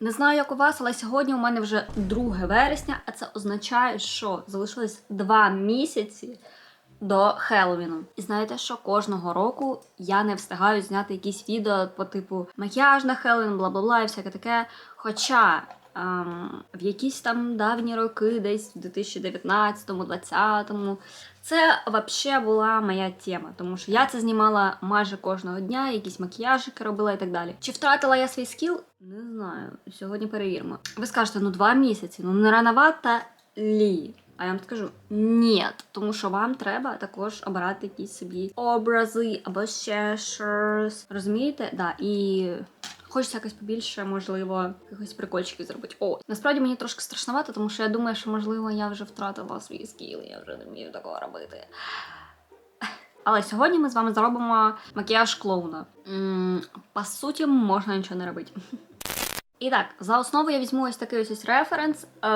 Не знаю, як у вас, але сьогодні у мене вже 2 вересня, а це означає, що залишилось 2 місяці до Хеллоуіну. І знаєте, що кожного року я не встигаю зняти якісь відео по типу макіяж на Хеллоуін, бла бла бла і всяке таке. Хоча в якісь там давні роки, десь в 2019-2020, це взагалі була моя тема, тому що я це знімала майже кожного дня, якісь макіяжики робила і так далі. Чи втратила я свій скіл? Не знаю. Сьогодні перевіримо. Ви скажете, ну два місяці, ну не рановато лі. А я вам скажу ні, тому що вам треба також обирати якісь собі образи або ще щось. Розумієте? Да, і хочеться якось побільше, можливо, якихось прикольчиків зробити. О, насправді мені трошки страшновато, тому що я думаю, що можливо я вже втратила свої скіли, я вже не вмію такого робити. Але сьогодні ми з вами зробимо макіяж клоуна. М, По суті, можна нічого не робити. І так, за основу я візьму ось такий ось, референс. Е,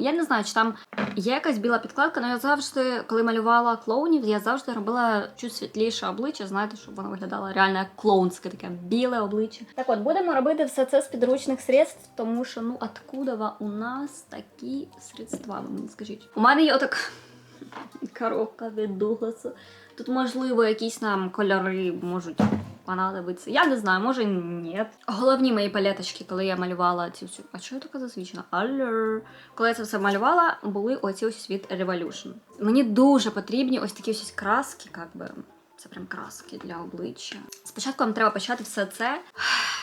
я не знаю, чи там є якась біла підкладка, але я завжди, коли малювала клоунів, я завжди робила чуть світліше обличчя, знаєте, щоб воно виглядало реально як клоунське, таке біле обличчя. Так от, будемо робити все це з підручних средств, тому що ну откуда у нас такі средства, ви мені скажіть. У мене є отак коробка від Дугласа. Тут, можливо, якісь нам кольори можуть понадобиться. Я не знаю, може ні. Головні мої палеточки, коли я малювала цю всю. А чого я така засвічена? Алло. Коли я це все малювала, були оці ось від Revolution. Мені дуже потрібні ось такі ось краски, як би. Це прям краски для обличчя. Спочатку вам треба почати все це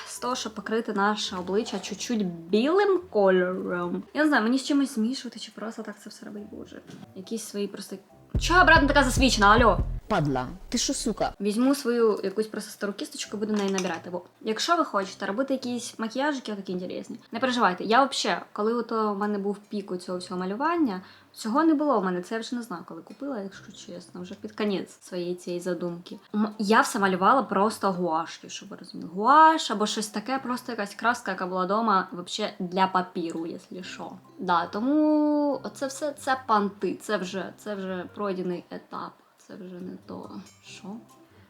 з того, щоб покрити наше обличчя чуть-чуть білим кольором. Я не знаю, мені з чимось змішувати, чи просто так це все робить, боже. Якісь свої просто. Чого обратно така засвічена, алло? Падла, ти що, сука? Візьму свою якусь просто стару кісточку, буду неї набирати. Бо якщо ви хочете робити якісь макіяжики, такі інтересні, не переживайте. Я взагалі, коли ото в мене був пік у цього всього малювання, цього не було в мене. Це я вже не знаю, коли купила, якщо чесно, вже під кінець своєї цієї задумки. Я все малювала просто гуашки, щоб ви розуміли. Гуаш або щось таке, просто якась краска, яка була вдома, взагалі для папіру, якщо що. Да, тому оце все це панти, це вже, це вже пройдений етап. Це вже не то. Що?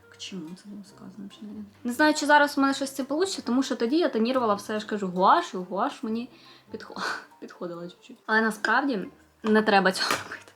К чому це було сказано? Взагалі не- знаю, чи зараз у мене щось це вийде, тому що тоді я тонірувала все, я ж кажу, гуаш, і гуаш мені підхо... підходила чуть-чуть. Але насправді не треба цього робити.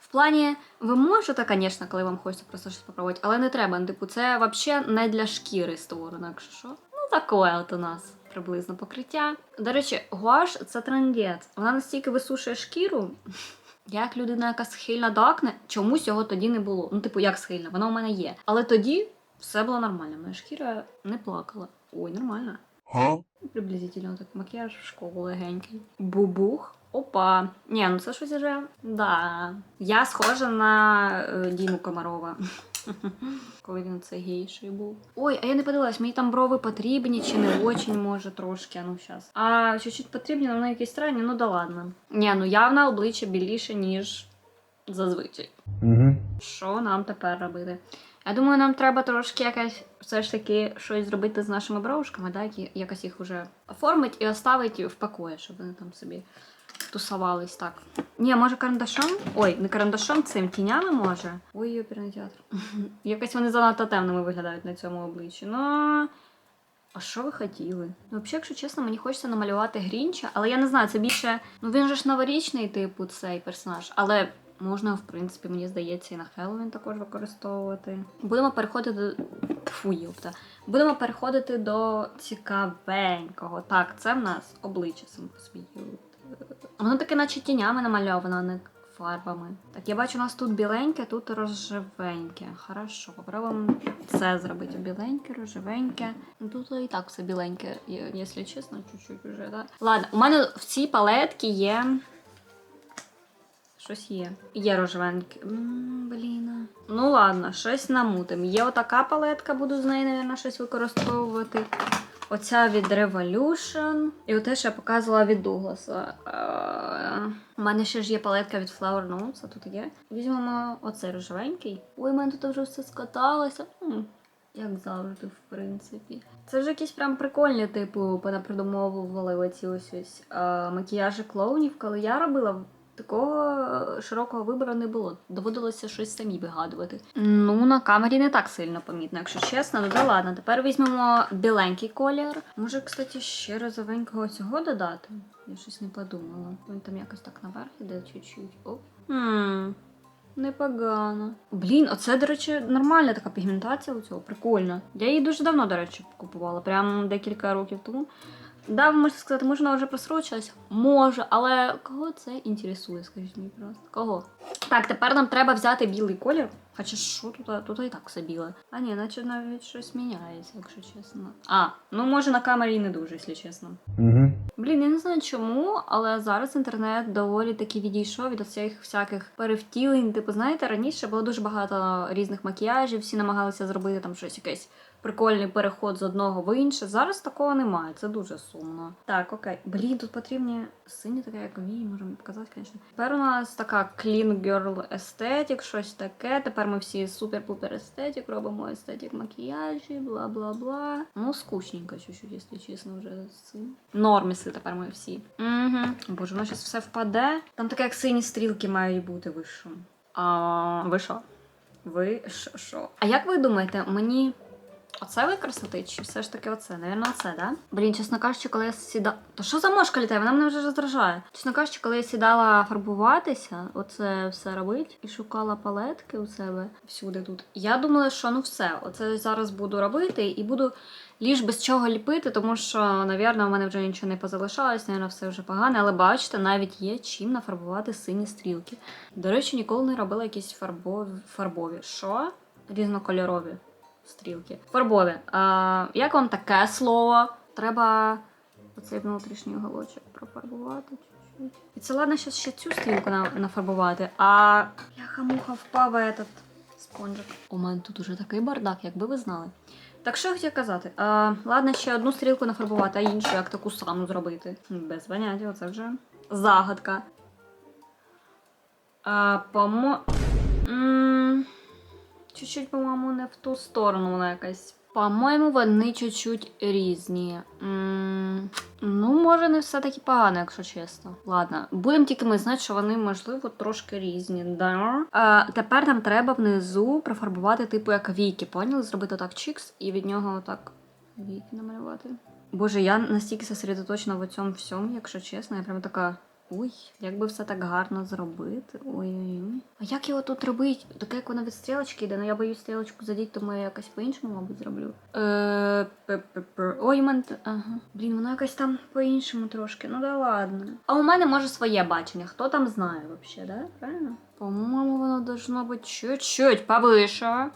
В плані, ви можете, звісно, коли вам хочеться просто щось попробувати, але не треба. Ну, Типу, це взагалі не для шкіри створено, якщо що. Ну, таке от у нас приблизно покриття. До речі, гуаш це трендець. Вона настільки висушує шкіру. Як людина, яка схильна до акне, чомусь його тоді не було. Ну, типу, як схильна, вона у мене є. Але тоді все було нормально. Моя шкіра не плакала. Ой, нормально. Приблизительно так макіяж в школу легенький. Бубух. Опа. Ні, ну це щось вже. Да. Я схожа на е, Діму Комарова. Коли він це гейший був. Ой, а я не подивилась, мені там брови потрібні чи не очень, може, трошки, а ну щас. А чуть-чуть потрібні, але вони якісь странні, ну да ладно. Ні, ну явно обличчя біліше, ніж зазвичай. Mm-hmm. Що нам тепер робити? Я думаю, нам треба трошки якось все ж таки щось зробити з нашими бровушками, да? які- якось їх уже оформити і оставити в покої, щоб вони там собі тусувались так. Ні, може карандашом? Ой, не карандашом, цим тінями може. Ой, оперний театр. Якось вони занадто темними виглядають на цьому обличчі. Ну. А що ви хотіли? Ну, взагалі, якщо чесно, мені хочеться намалювати Грінча, але я не знаю, це більше. Ну він же ж новорічний, типу, цей персонаж. Але можна, в принципі, мені здається, і на Хеллоуін також використовувати. Будемо переходити до. Фу, ёпта. Будемо переходити до цікавенького. Так, це в нас обличчя саме по собі. Воно таке, наче тінями намальовано, а не фарбами. Так, я бачу, у нас тут біленьке, тут рожевеньке. Хорошо, попробуємо це зробити. Біленьке, рожевеньке. Ну, Тут і так все біленьке, якщо чесно, чуть-чуть вже, да? Ладно, у мене в цій палетці є. Щось є. Є рожевеньке. Блін. Ну ладно, щось намутим. Є отака палетка, буду з неї, мабуть, щось використовувати. Оця від Revolution. І оте, що я показувала від Дугласа. Е, У мене ще ж є палетка від Flower Notes, а тут є. Візьмемо оцей рожевенький. Ой, у мене тут вже все скаталося. Як завжди, в принципі. Це вже якісь прям прикольні, типу, понапридумовували оці ось ось е, макіяжі клоунів. Коли я робила Такого е, широкого вибору не було. Доводилося щось самі вигадувати. Ну, на камері не так сильно помітно, якщо чесно. Ну да ладно. Тепер візьмемо біленький колір. Може, кстати, ще розовенького цього додати? Я щось не подумала. Він там якось так наверх іде чуть-чуть. Оп. Хм. Непогано. Блін, оце, до речі, нормальна така пігментація у цього, прикольно. Я її дуже давно, до речі, купувала, прям декілька років тому. Да, ви можете сказати, може вона вже просрочилась? Може, але кого це інтересує, скажіть мені просто. Кого? Так, тепер нам треба взяти білий колір. Хоча що тут, тут і так все біле. А ні, наче навіть щось міняється, якщо чесно. А, ну може на камері і не дуже, якщо чесно. Угу. Блін, я не знаю чому, але зараз інтернет доволі таки відійшов від цих всяких перевтілень. Типу, знаєте, раніше було дуже багато різних макіяжів, всі намагалися зробити там щось якесь прикольний переход з одного в інше. Зараз такого немає, це дуже сумно. Так, окей. Блін, тут потрібні сині, така як вій, можемо показати, звісно. Тепер у нас така clean girl aesthetic, щось таке. Тепер ми всі супер-пупер естетик, робимо естетик макіяжі, бла бла бла. Ну, скучненько чуть-чуть, якщо чесно, вже з цим. Норміси тепер ми всі. Угу. Боже, воно зараз все впаде. Там таке, як сині стрілки мають бути вище. А ви що? Ви що? А як ви думаєте, мені оце використати, чи все ж таки оце? Навірно, оце, да? Блін, чесно кажучи, коли я сідала. То що за мошка літає? Вона мене вже роздражає. Чесно кажучи, коли я сідала фарбуватися, оце все робить і шукала палетки у себе всюди тут. Я думала, що ну все, оце зараз буду робити і буду ліж без чого ліпити, тому що, навірно, в мене вже нічого не позалишалось, навірно, все вже погане, але бачите, навіть є чим нафарбувати сині стрілки. До речі, ніколи не робила якісь фарбові. фарбові. Що? Різнокольорові стрілки. Фарбові. А, як вам таке слово? Треба оцей внутрішній уголочок профарбувати. І це ладно, ще, ще цю стрілку нафарбувати, а бляха-муха впав этот спонжик. У мене тут уже такий бардак, якби ви знали. Так що я хотіла казати? А, ладно, ще одну стрілку нафарбувати, а іншу як таку саму зробити. Без поняття, оце вже загадка. А, помо... М, Чуть-чуть, по-моєму, не в ту сторону вона якась. По-моєму, вони чуть-чуть різні. Ну, може, не все таки погано, якщо чесно. Ладно, будемо тільки ми знати, що вони, можливо, трошки різні. Да? А, тепер нам треба внизу профарбувати, типу, як віки, поняли? Зробити так чікс і від нього так віки намалювати. Боже, я настільки сосредоточена в цьому всьому, якщо чесно, я прям така. Ой, як би все так гарно зробити. Ой-ой-ой. А як його тут робити? Таке, як воно від стрілочки йде, ну я боюсь стрілочку задіти, тому я якось по-іншому, мабуть, зроблю. Е. Ой, у мене. Ага. Блін, воно якось там по-іншому трошки. Ну да ладно. А у мене може своє бачення. Хто там знає взагалі, да? Правильно? По-моєму, воно должно бути чуть-чуть повише.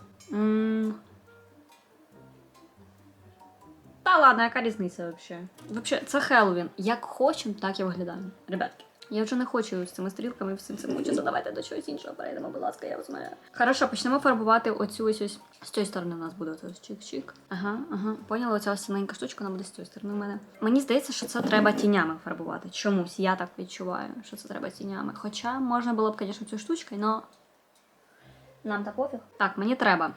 Та ладно, яка різниця взагалі? Взагалі, це Хеллоуін. Як хочемо, так і виглядаємо. Ребятки. Я вже не хочу з цими стрілками всім цим мучитися. Давайте до чогось іншого перейдемо, будь ласка, я вас знаю. Хорошо, почнемо фарбувати оцю ось ось. З цієї сторони у нас буде ось чик-чик. Ага, ага. Поняла, оця ось синенька штучка, вона буде з цієї сторони у мене. Мені здається, що це треба тінями фарбувати. Чомусь я так відчуваю, що це треба тінями. Хоча можна було б, звісно, цю штучкою, але нам та пофіг. Так, мені треба.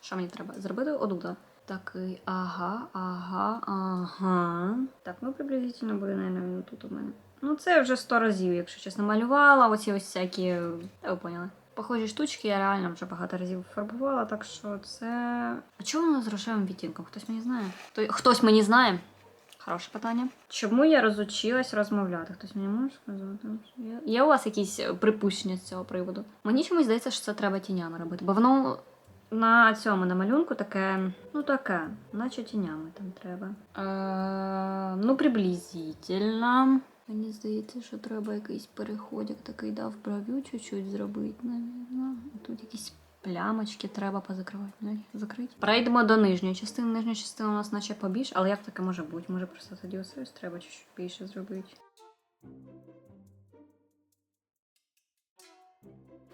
Що мені треба? Зробити одута. Такий, ага, ага, ага. Так, ну приблизительно буде, наверное, тут у мене. Ну, це вже сто разів, якщо чесно, малювала. Оці ось всякі. Ви поняли. Похожі штучки я реально вже багато разів фарбувала, так що це. А чому воно з рожевим відтінком? Хтось мені знає? Хтось мені знає? Хороше питання. Чому я розучилась розмовляти? Хтось мені може сказати? Є, у вас якісь припущення з цього приводу? Мені чомусь здається, що це треба тінями робити, бо воно на цьому на малюнку таке, ну таке, наче тінями там треба. Е, ну, приблизительно. Мені здається, що треба якийсь переходик такий да, в бровю чуть-чуть зробити, навірно. Тут якісь плямочки треба позакривати. Ну, закрити. Перейдемо до нижньої частини. Нижня частина у нас наче побільше, але як таке може бути? Може просто тоді ось треба чуть-чуть більше зробити.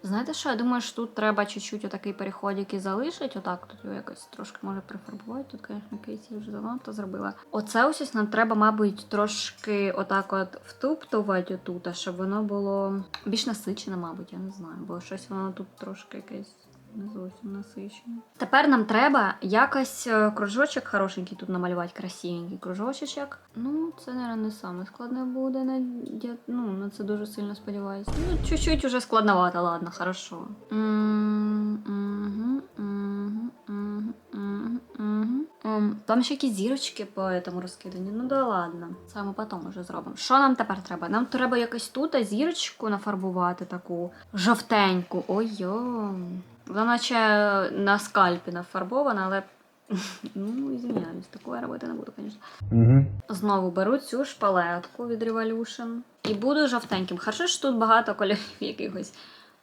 Знаєте що, я думаю, що тут треба чуть-чуть отакий переходик і залишити. Отак тут його якось трошки може прифарбувати. Тут, звісно, Кейсі вже занадто зробила. Оце ось нам треба, мабуть, трошки отак от втуптувати отут, щоб воно було більш насичене, мабуть, я не знаю. Бо щось воно тут трошки якесь Не зовсім насичено. Тепер нам треба якось е, кружочок хорошенький тут намалювати, красивенький кружочок. Ну, це, мабуть, не саме складне буде. Я ну, на це дуже сильно сподіваюся. Ну, чуть-чуть уже складновато, ладно, хорошо. Ем, Там ще якісь зірочки по этому розкидані. Ну да ладно. Це ми потім вже зробимо. Що нам тепер треба? Нам треба якось тут зірочку нафарбувати таку жовтеньку. Ой-йо. Вона наче на скальпі нафарбована, але. Ну, извиняюсь, такое робити не буду, звісно. Угу. Знову беру цю шпалетку від Revolution і буду жовтеньким. Хорошо, що тут багато кольорів якихось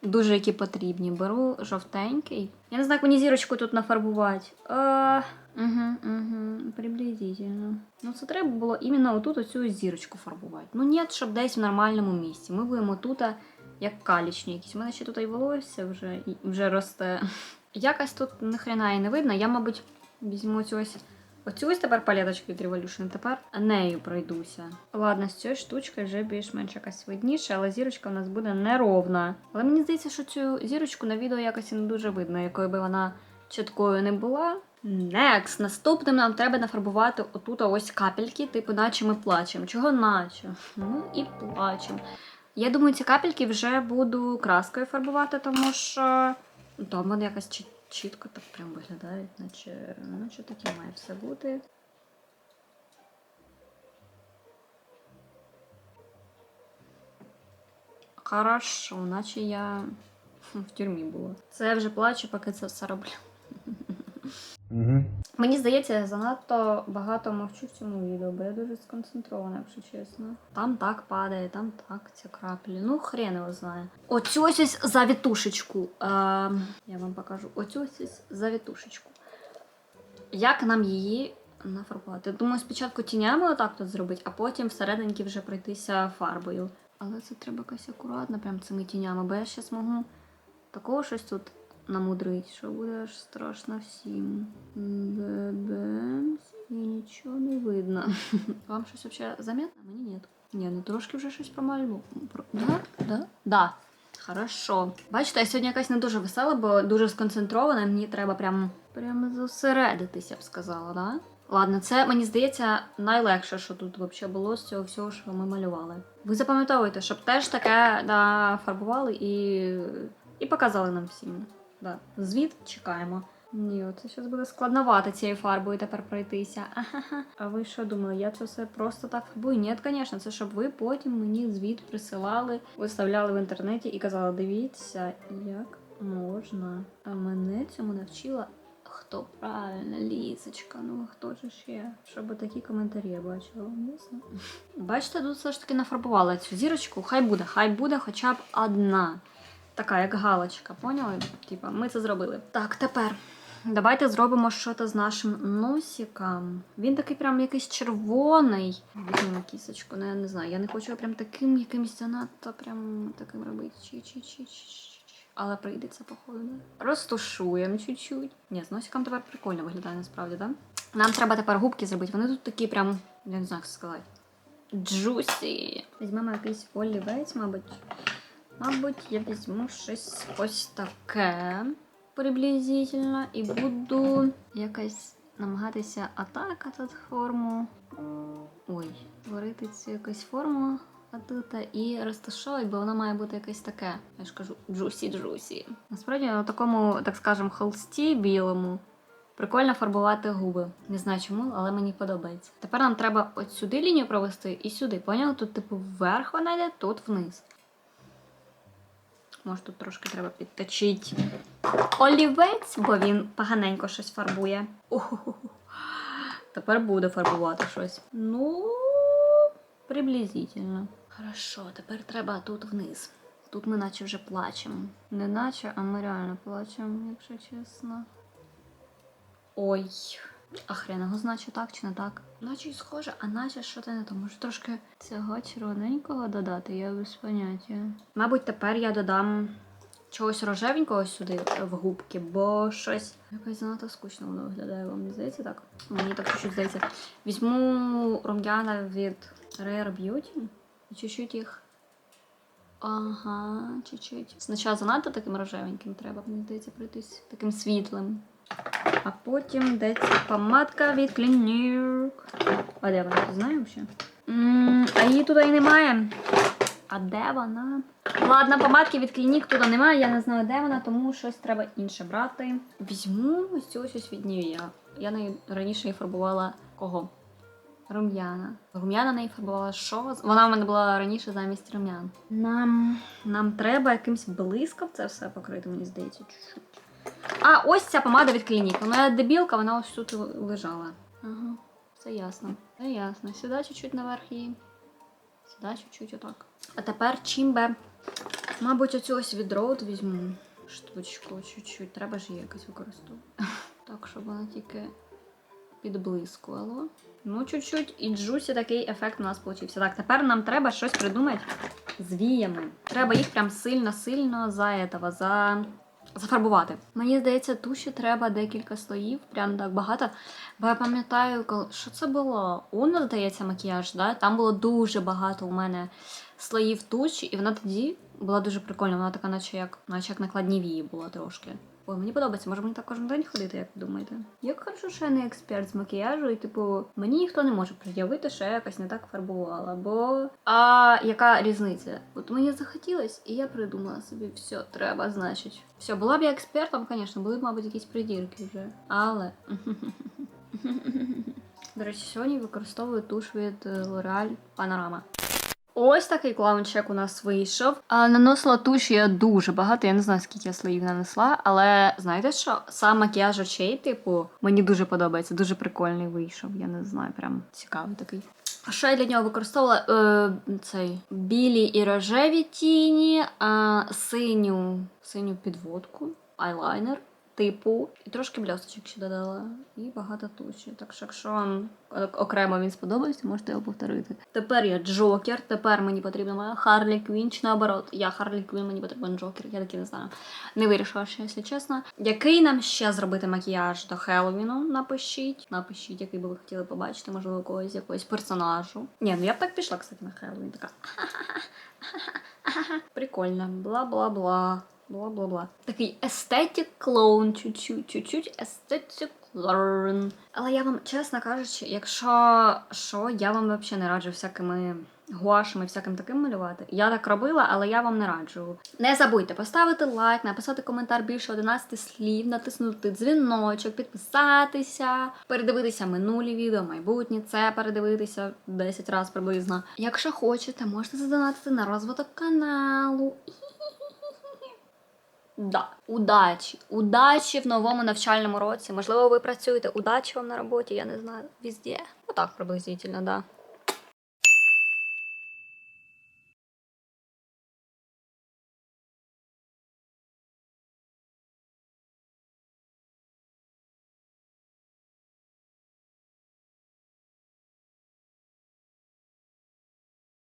дуже які потрібні. Беру жовтенький. Я не знаю, як мені зірочку тут нафарбувати. Е, угу, угу, приблизительно. Ну, це треба було іменно отут оцю зірочку фарбувати. Ну, ні, щоб десь в нормальному місці. Ми будемо тут як калічні якісь. У мене ще тут і волосся вже, і вже росте. Якось тут ніхрена і не видно. Я, мабуть, візьму Оцю ось тепер палеточку від Revolution, тепер нею пройдуся. Ладно, з цією штучкою вже більш-менш якась видніше, але зірочка у нас буде неровна. Але мені здається, що цю зірочку на відео якось не дуже видно, якою би вона чіткою не була. Next. Наступним нам треба нафарбувати отут ось капельки, типу, наче ми плачемо. Чого наче? Ну і плачемо. Я думаю, ці капельки вже буду краскою фарбувати, тому що ну, там вони якось чіт- чітко так прям виглядають, наче, наче таке має все бути. Хорошо, наче я в тюрмі була. Це я вже плачу, поки це все роблю. Мені здається, я занадто багато мовчу в цьому відео, бо я дуже сконцентрована, якщо чесно. Там так падає, там так ці краплі. Ну, хрен його знає. Оцю ось завітушечку. Е, я вам покажу. Оцю ось ось завітушечку. Як нам її нафарбувати? Думаю, спочатку тінями отак тут зробити, а потім всерединки вже пройтися фарбою. Але це треба якось акуратно, прям цими тінями, бо я зараз можу такого щось тут намудрить, що буде аж страшно всім. Бебемс, і нічого не видно. Вам щось взагалі заметно? Мені ні. Ні, ну трошки вже щось промалював. Про... Да? Да? Да. Хорошо. Бачите, я сьогодні якась не дуже весела, бо дуже сконцентрована, мені треба прям, прям зосередитися, я б сказала, да? Ладно, це мені здається найлегше, що тут взагалі було з цього всього, що ми малювали. Ви запам'ятовуйте, щоб теж таке да, фарбували і, і показали нам всім. Да. Звіт чекаємо. Ні, це зараз буде складновато цією фарбою тепер пройтися. Ахаха. А ви що думали, я це все просто так фарбую? Ні, звісно, це щоб ви потім мені звіт присилали, виставляли в інтернеті і казали, дивіться, як можна. А мене цьому навчила. Хто правильно, лісочка, ну хто ж ще? Щоб такі коментарі я бачила, ясно? Бачите, тут все ж таки нафарбувала цю зірочку. Хай буде, хай буде хоча б одна. Така, як галочка, поняли? Типа, ми це зробили. Так, тепер давайте зробимо щось з нашим носиком. Він такий прям якийсь червоний. Візьмемо кісочку, ну я не знаю. Я не хочу прям таким якимось занадто прям таким робити. Чи-чи-чи-чи. Але прийдеться, походу. Розтушуємо чуть-чуть. Ні, з носиком тепер прикольно виглядає насправді, так? Да? Нам треба тепер губки зробити. Вони тут такі прям, я не знаю, як сказати. Джусі. Візьмемо якийсь олівець, мабуть. Мабуть, я візьму щось ось таке приблизительно і буду якось намагатися атака тут форму. Ой, творити цю якусь форму тут і розташовувати, бо вона має бути якесь таке. Я ж кажу, джусі-джусі. Насправді на такому, так скажемо, холсті білому. Прикольно фарбувати губи. Не знаю чому, але мені подобається. Тепер нам треба от сюди лінію провести і сюди. Поняли? Тут, типу, вверх вона йде, тут вниз. Може, тут трошки треба підточити олівець, бо він поганенько щось фарбує. Тепер буде фарбувати щось. Ну, приблизительно. Хорошо, тепер треба тут вниз. Тут ми наче вже плачемо. Не наче, а ми реально плачемо, якщо чесно. Ой. А хрен його значить так чи не так? Наче схоже, а наче що то не то. Може трошки цього червоненького додати, я без поняття. Мабуть, тепер я додам чогось рожевенького сюди в губки, бо щось якось занадто скучно воно виглядає. Вам не здається так? Мені так чуть-чуть здається. Візьму рум'яна від Rare Beauty і чуть-чуть їх Ага, чуть-чуть. Спочатку занадто таким рожевеньким треба, мені здається, пройтись таким світлим. А потім де ця помадка від Clinique. А де вона? Знаєш взагалі? А її туди і немає. А де вона? Ладно, помадки від Clinique туди немає, я не знаю, де вона, тому щось треба інше брати. Візьму ось цю ось від Nivea. Я нею раніше її фарбувала кого? Рум'яна. Рум'яна неї фарбувала що? Вона в мене була раніше замість рум'ян. Нам, нам треба якимсь блиском це все покрити, мені здається, чуть-чуть. А, ось ця помада від Clinique. Вона дебілка, вона ось тут лежала. Ага, все ясно. Все ясно. Сюди чуть-чуть наверх її. Сюди чуть-чуть отак. А тепер чимбе. Мабуть, оцю ось від Rode візьму штучку чуть-чуть. Треба ж її якось використовувати. Так, щоб вона тільки підблискувало. Ну, чуть-чуть, і джусі такий ефект у нас получився. Так, тепер нам треба щось придумати з віями. Треба їх прям сильно-сильно за этого, за... зафарбувати. Мені здається, туші треба декілька слоїв, прям так багато. Бо я пам'ятаю, що це було? Уно, здається, макіяж, да? там було дуже багато у мене слоїв туші, і вона тоді була дуже прикольна. Вона така, наче як, наче як накладні вії була трошки. Ой, мені подобається, може мені так кожен день ходити, як ви думаєте? Як хорошо, що я не експерт з макіяжу, і типу, мені ніхто не може пред'явити, що я якось не так фарбувала. Бо а яка різниця? От мені захотілось, і я придумала собі, все, треба, значить. Все, була б я експертом, звісно, були б, мабуть, якісь придірки вже. Але. До речі, сьогодні використовую туш від е, L'Oreal Panorama. Ось такий клаунчек у нас вийшов. А, наносила туш я дуже багато, я не знаю, скільки я слоїв нанесла, але знаєте що? Сам макіяж очей, типу, мені дуже подобається, дуже прикольний вийшов. Я не знаю, прям цікавий такий. Що я для нього використовувала е, цей білі і рожеві тіні, а, синю, синю підводку, айлайнер. Типу, і трошки блісточок ще додала, і багато туші. Так що, якщо вам е, окремо він сподобається, можете його повторити. Тепер я Джокер, тепер мені потрібна моя Харлі Квін, чи наоборот, я Харлі Квін, мені потрібен Джокер, я таки не знаю. Не вирішила ще, якщо чесно. Який нам ще зробити макіяж до Хеллоуіну? Напишіть. Напишіть, який би ви хотіли побачити, можливо, когось якогось персонажу. Ні, ну я б так пішла, кстати, на Хеллоуін. Така. Прикольно. Бла-бла-бла. Бла-бла-бла. Такий естетик клоун, чуть-чуть, естетик клоун. Але я вам, чесно кажучи, якщо що, я вам взагалі не раджу всякими гуашами, всяким таким малювати. Я так робила, але я вам не раджу. Не забудьте поставити лайк, написати коментар більше 11 слів, натиснути дзвіночок, підписатися, передивитися минулі відео, майбутні, це передивитися 10 разів приблизно. Якщо хочете, можете задонатити на розвиток каналу. Да, удачі, удачі в новому навчальному році. Можливо, ви працюєте. Удачі вам на роботі, я не знаю. Везде. Отак приблизительно, да.